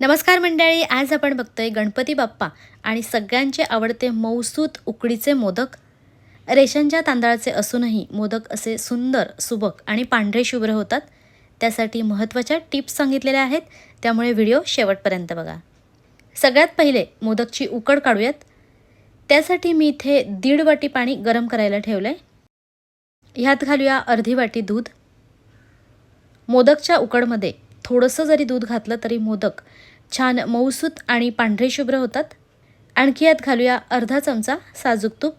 नमस्कार मंडळी आज आपण बघतोय गणपती बाप्पा आणि सगळ्यांचे आवडते मौसूत उकडीचे मोदक. रेशनच्या तांदळाचे असूनही मोदक असे सुंदर सुबक आणि पांढरे शुभ्र होतात. त्यासाठी महत्त्वाच्या टिप्स सांगितलेल्या आहेत त्यामुळे व्हिडिओ शेवटपर्यंत बघा. सगळ्यात पहिले मोदकची उकड काढूयात. त्यासाठी मी इथे दीड वाटी पाणी गरम करायला ठेवलं आहे ह्यात घालूया अर्धी वाटी दूध. मोदकच्या उकडमध्ये थोडंसं जरी दूध घातलं तरी मोदक छान मऊसूत आणि पांढरे शुभ्र होतात. आणखी यात घालूया अर्धा चमचा साजूक तूप.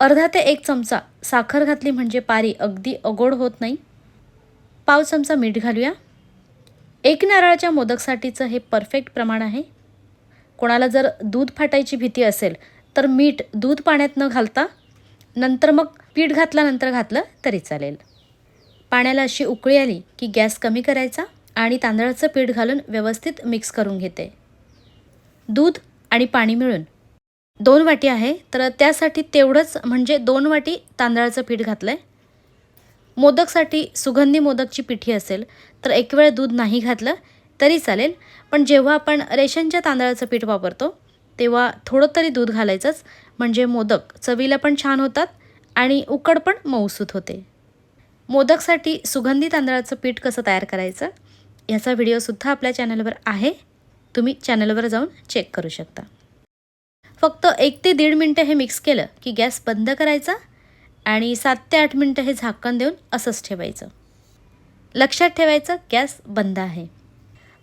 अर्धा ते एक चमचा साखर घातली म्हणजे पारी अगदी अगोड होत नाही. पाव चमचा मीठ घालूया. एक नारळाच्या मोदकसाठीचं हे परफेक्ट प्रमाण आहे. कोणाला जर दूध फाटायची भीती असेल तर मीठ दूध पाण्यात न घालता नंतर मग पीठ घातल्यानंतर घातलं तरी चालेल. पाण्याला अशी उकळी आली की गॅस कमी करायचा. आणि तांदळाचं पीठ घालून व्यवस्थित मिक्स करून घेते. दूध आणि पाणी मिळून. दोन वाटी आहे तर त्यासाठी तेवढंच म्हणजे दोन वाटी तांदळाचं पीठ घातलं आहे मोदकसाठी सुगंधी मोदकची पिठी असेल तर एक वेळ दूध नाही घातलं तरी चालेल पण जेव्हा आपण रेशनच्या तांदळाचं पीठ वापरतो तेव्हा थोडं तरी दूध घालायचंच म्हणजे मोदक चवीला पण छान होतात आणि उकड पण मऊसूत होते. मोदकसाठी सुगंधी तांदळाचं पीठ कसं तयार करायचं? ह्याचा व्हिडिओसुद्धा आपल्या चॅनलवर आहे. तुम्ही चॅनलवर जाऊन चेक करू शकता. फक्त एक ते दीड मिनटं हे मिक्स केलं की गॅस बंद करायचा आणि सात ते आठ मिनटं हे झाकण देऊन असंच ठेवायचं. लक्षात ठेवायचं गॅस बंद आहे.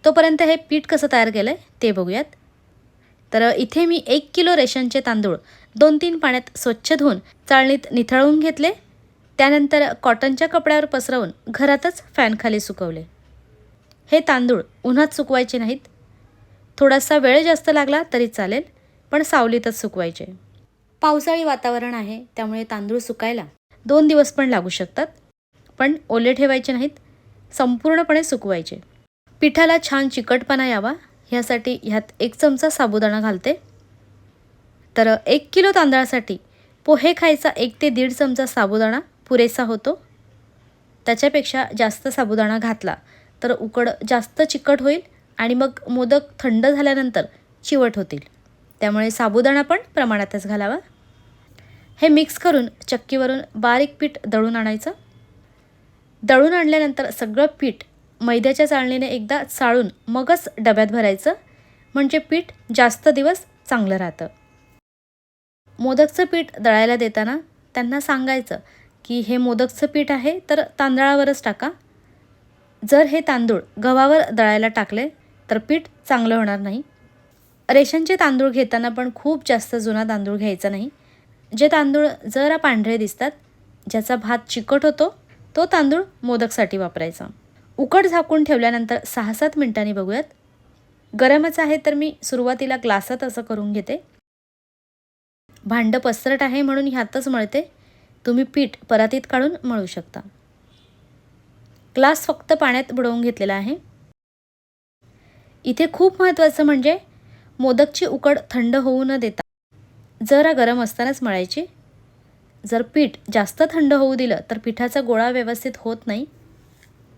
तोपर्यंत हे पीठ कसं तयार केलं आहे ते बघूयात. तर इथे मी एक किलो रेशनचे तांदूळ दोन तीन पाण्यात स्वच्छ धुवून चाळणीत निथळवून घेतले. त्यानंतर कॉटनच्या कपड्यावर पसरवून घरातच फॅनखाली सुकवले. हे तांदूळ उन्हात सुकवायचे नाहीत. थोडासा वेळ जास्त लागला तरी चालेल पण सावलीतच सुकवायचे. पावसाळी वातावरण आहे त्यामुळे तांदूळ सुकायला दोन दिवस पण लागू शकतात पण ओले ठेवायचे नाहीत संपूर्णपणे सुकवायचे. पिठाला छान चिकटपणा यावा ह्यासाठी ह्यात एक चमचा साबुदाणा घालते. तर एक किलो तांदळासाठी पोहे खायचा एक ते दीड चमचा साबुदाणा पुरेसा होतो. त्याच्यापेक्षा जास्त साबुदाणा घातला तर उकड जास्त चिकट होईल आणि मग मोदक थंड झाल्यानंतर चिवट होतील. त्यामुळे साबुदाणा पण प्रमाणातच घालावा. हे मिक्स करून चक्कीवरून बारीक पीठ दळून आणायचं. दळून आणल्यानंतर सगळं पीठ मैद्याच्या चाळणीने एकदा चाळून मगच डब्यात भरायचं. म्हणजे पीठ जास्त दिवस चांगलं राहतं. मोदकचं पीठ दळायला देताना त्यांना सांगायचं की हे मोदकचं पीठ आहे तर तांदळावरच टाका. जर हे तांदूळ गव्हावर दळायला टाकले तर पीठ चांगलं होणार नाही. रेशनचे तांदूळ घेताना पण खूप जास्त जुना तांदूळ घ्यायचा नाही. जे तांदूळ जरा पांढरे दिसतात ज्याचा भात चिकट होतो तो तांदूळ मोदकसाठी वापरायचा. उकड झाकून ठेवल्यानंतर सहा सात मिनिटांनी बघूयात. गरमच आहे तर मी सुरुवातीला ग्लासात असं करून घेते. भांडं पसरट आहे म्हणून ह्यातच मळते. तुम्ही पीठ परातीत काढून मळू शकता. ग्लास फक्त पाण्यात बुडवून घेतलेला आहे. इथे खूप महत्त्वाचं म्हणजे मोदकची उकड थंड होऊ न देता जरा गरम असतानाच मळायची. जर पीठ जास्त थंड होऊ दिलं तर पिठाचा गोळा व्यवस्थित होत नाही.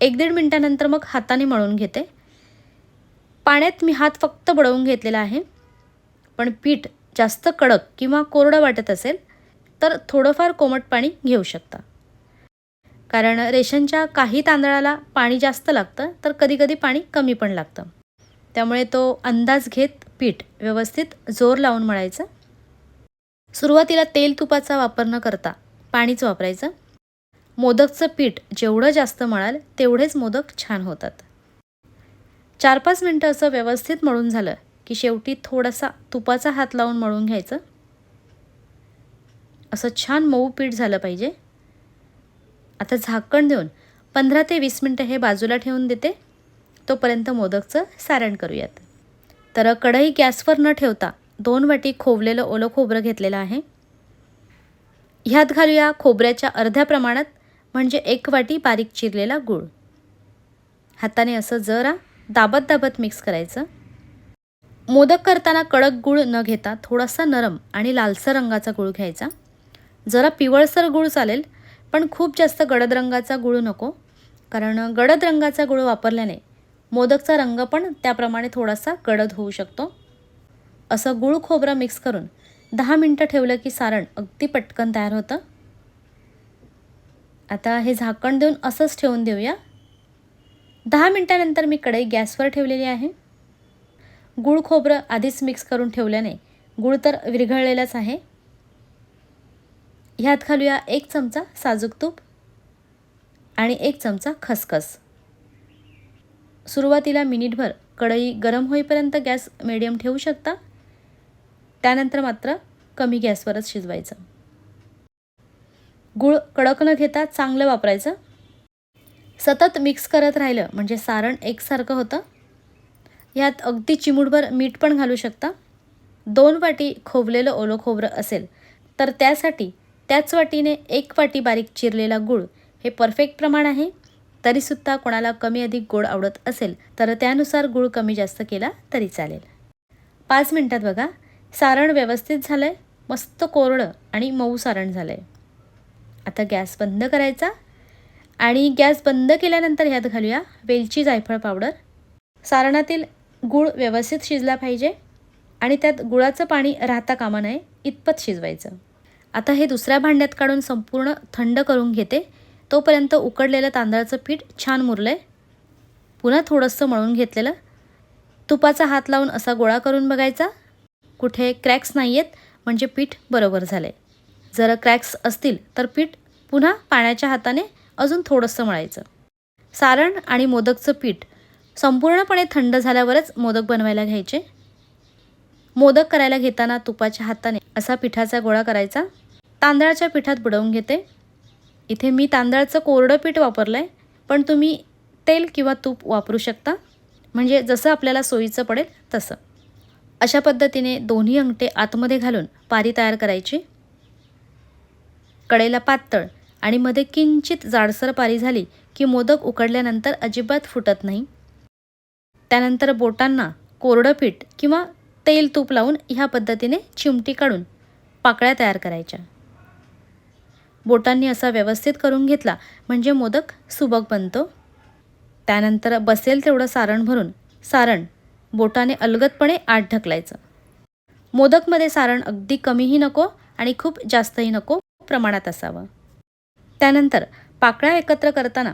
एक दीड मिनटानंतर मग हाताने मळून घेते. पाण्यात मी हात फक्त बुडवून घेतलेला आहे. पण पीठ जास्त कडक किंवा कोरडं वाटत असेल तर थोडंफार कोमट पाणी घेऊ शकता. कारण रेशनच्या काही तांदळाला पाणी जास्त लागतं तर कधीकधी पाणी कमी पण लागतं. त्यामुळे तो अंदाज घेत पीठ व्यवस्थित जोर लावून मळायचं. सुरुवातीला तेल तुपाचा वापर न करता पाणीच वापरायचं. मोदकचं पीठ जेवढं जास्त मळाल तेवढेच मोदक छान होतात. चार पाच मिनटं असं व्यवस्थित मळून झालं की शेवटी थोडासा तुपाचा हात लावून मळून घ्यायचं. असं छान मऊ पीठ झालं पाहिजे. आता झाकण देऊन पंधरा ते वीस मिनटं हे बाजूला ठेवून देते. तोपर्यंत मोदकचं सारण करूयात. तर कढई गॅसवर न ठेवता दोन वाटी खोवलेलं ओलं खोबरं घेतलेलं आहे. ह्यात घालूया खोबऱ्याच्या अर्ध्या प्रमाणात म्हणजे एक वाटी बारीक चिरलेला गूळ. हाताने असं जरा दाबत दाबत मिक्स करायचं. मोदक करताना कडक गूळ न घेता थोडासा नरम आणि लालसर रंगाचा गूळ घ्यायचा. जरा पिवळसर गूळ चालेल पण खूप जास्त गडद रंगाचा गूळ नको कारण गडद रंगाचा गुळ वापरल्याने मोदकचा रंग पण त्याप्रमाणे थोडासा गडद होऊ शकतो. असं गुळ खोबरं मिक्स करून दहा मिनटं ठेवलं की सारण अगदी पटकन तयार होतं. आता हे झाकण देऊन असंच ठेवून देऊया. दहा मिनटानंतर मी कढई गॅसवर ठेवलेली आहे. गूळ खोबरं आधीच मिक्स करून ठेवल्याने गूळ तर विरघळलेलाच आहे. ह्यात घालूया एक चमचा साजूक तूप आणि एक चमचा खसखस. सुरुवातीला मिनिटभर कढई गरम होईपर्यंत गॅस मिडियम ठेवू शकता. त्यानंतर मात्र कमी गॅसवरच शिजवायचं. गूळ कडक न घेता चांगलं वापरायचं. सतत मिक्स करत राहिलं म्हणजे सारण एकसारखं होतं. यात अगदी चिमूटभर मीठ पण घालू शकता. दोन वाटी खोवलेलं ओलं खोबरं असेल तर त्यासाठी त्याच वाटीने एक वाटी बारीक चिरलेला गूळ हे परफेक्ट प्रमाण आहे. तरीसुद्धा कोणाला कमी अधिक गोड आवडत असेल तर त्यानुसार गूळ कमी जास्त केला तरी चालेल. पाच मिनटात बघा. सारण व्यवस्थित झालं आहे मस्त कोरडं आणि मऊ सारण झालं आहे आता गॅस बंद करायचा. आणि गॅस बंद केल्यानंतर ह्यात घालूया वेलची जायफळ पावडर. सारणातील गूळ व्यवस्थित शिजला पाहिजे. आणि त्यात गुळाचं पाणी राहता कामा नये इतपत शिजवायचं. आता हे दुसऱ्या भांड्यात काढून संपूर्ण थंड करून घेते. तोपर्यंत उकडलेलं तांदळाचं पीठ छान मुरलं आहे पुन्हा थोडंसं मळून घेतलेलं. तुपाचा हात लावून असा गोळा करून बघायचा. कुठे क्रॅक्स नाही आहेत म्हणजे पीठ बरोबर झालं आहे जर क्रॅक्स असतील तर पीठ पुन्हा पाण्याच्या हाताने अजून थोडंसं मळायचं. सारण आणि मोदकचं पीठ संपूर्णपणे थंड झाल्यावरच मोदक बनवायला घ्यायचे. मोदक करायला घेताना तुपाच्या हाताने असा पिठाचा गोळा करायचा. तांदळाच्या पिठात बुडवून घेते. इथे मी तांदळाचं कोरडं पीठ वापरलं आहे पण तुम्ही तेल किंवा तूप वापरू शकता. म्हणजे जसं आपल्याला सोयीचं पडेल तसं. अशा पद्धतीने दोन्ही अंगठे आतमध्ये घालून पारी तयार करायची. कडेला पातळ आणि मध्ये किंचित जाडसर पारी झाली की मोदक उकडल्यानंतर अजिबात फुटत नाही. त्यानंतर बोटांना कोरडं पीठ किंवा तेल तूप लावून ह्या पद्धतीने चिमटी काढून पाकळ्या तयार करायच्या. बोटांनी असा व्यवस्थित करून घेतला म्हणजे मोदक सुबक बनतो. त्यानंतर बसेल तेवढं सारण भरून सारण बोटाने अलगदपणे आत ढकलायचं. मोदकमध्ये सारण अगदी कमीही नको आणि खूप जास्तही नको प्रमाणात असावं. त्यानंतर पाकळ्या एकत्र करताना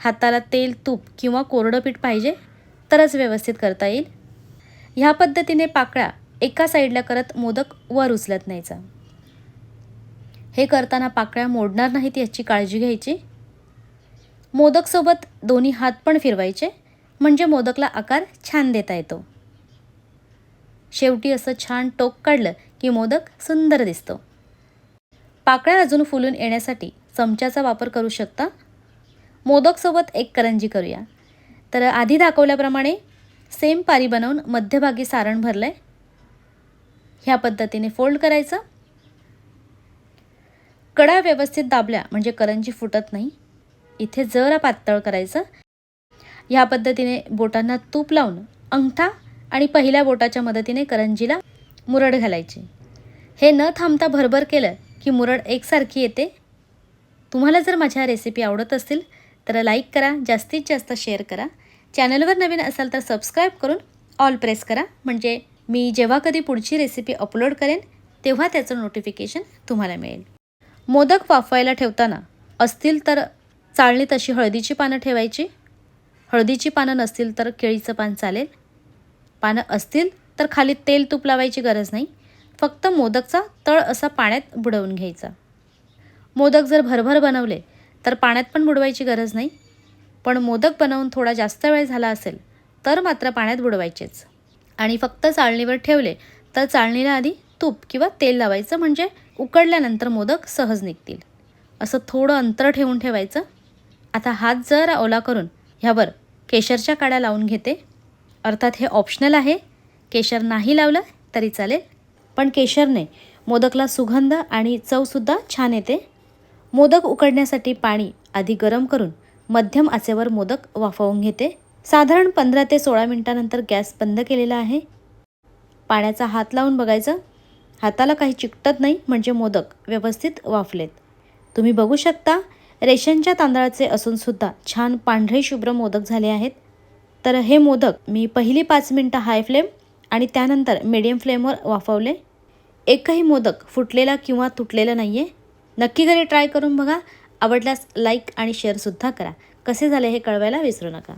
हाताला तेल तूप किंवा कोरडं पीठ पाहिजे तरच व्यवस्थित करता येईल. ह्या पद्धतीने पाकळ्या एका साईडला करत मोदक वर उचलत नाहीचा. हे करताना पाकळ्या मोडणार नाहीत याची काळजी घ्यायची? मोदकसोबत दोन्ही हात पण फिरवायचे म्हणजे मोदकला आकार छान देता येतो. शेवटी असं छान टोक काढलं की मोदक सुंदर दिसतो. पाकळ्या अजून फुलून येण्यासाठी चमच्याचा वापर करू शकता? मोदकसोबत एक करंजी करूया. तर आधी दाखवल्याप्रमाणे सेम पारी बनवून मध्यभागी सारण भरलं आहे ह्या पद्धतीने फोल्ड करायचं. कडा व्यवस्थित दाबल्या म्हणजे करंजी फुटत नाही. इथे जरा पातळ करायचं. ह्या पद्धतीने बोटांना तूप लावून अंगठा आणि पहिल्या बोटाच्या मदतीने करंजीला मुरड घालायची. हे न थांबता भरभर केलं की मुरड एकसारखी येते. तुम्हाला जर माझ्या रेसिपी आवडत असतील तर लाईक करा जास्तीत जास्त शेअर करा. चॅनलवर नवीन असाल तर सबस्क्राईब करून ऑल प्रेस करा. म्हणजे मी जेव्हा कधी पुढची रेसिपी अपलोड करेन तेव्हा त्याचं नोटिफिकेशन तुम्हाला मिळेल. मोदक वाफवायला ठेवताना असतील तर चाळणीत अशी हळदीची पानं ठेवायची. हळदीची पानं नसतील तर केळीचं पान चालेल. पानं असतील तर खाली तेल तूप लावायची गरज नाही. फक्त मोदकचा तळ असा पाण्यात बुडवून घ्यायचा. मोदक जर भरभर बनवले तर पाण्यात पण बुडवायची गरज नाही. पण मोदक बनवून थोडा जास्त वेळ झाला असेल तर मात्र पाण्यात बुडवायचेच. आणि फक्त चाळणीवर ठेवले तर चाळणीला आधी तूप किंवा तेल लावायचं म्हणजे उकडल्यानंतर मोदक सहज निघतील. असं थोडं अंतर ठेवून ठेवायचं. आता हात जरा ओला करून ह्यावर केशरच्या काड्या लावून घेते. अर्थात हे ऑप्शनल आहे. केशर नाही लावलं तरी चालेल. पण केशरने मोदकला सुगंध आणि चवसुद्धा छान येते. मोदक उकडण्यासाठी पाणी आधी गरम करून मध्यम आचेवर मोदक वाफवून घेते. साधारण पंधरा ते सोळा मिनटानंतर गॅस बंद केलेला आहे. पाण्याचा हात लावून बघायचं. हाताला काही चिकटत नाही म्हणजे मोदक व्यवस्थित वाफलेत. तुम्ही बघू शकता रेशनच्या तांदळाचे असूनसुद्धा छान पांढरे शुभ्र मोदक झाले आहेत. तर हे मोदक मी पहिली पाच मिनटं हाय फ्लेम आणि त्यानंतर मिडियम फ्लेमवर वाफवले. एकही मोदक फुटलेला किंवा तुटलेला नाही आहे नक्की घरी ट्राय करून बघा. आवडल्यास लाईक आणि शेअरसुद्धा करा. कसे झाले हे कळवायला विसरू नका.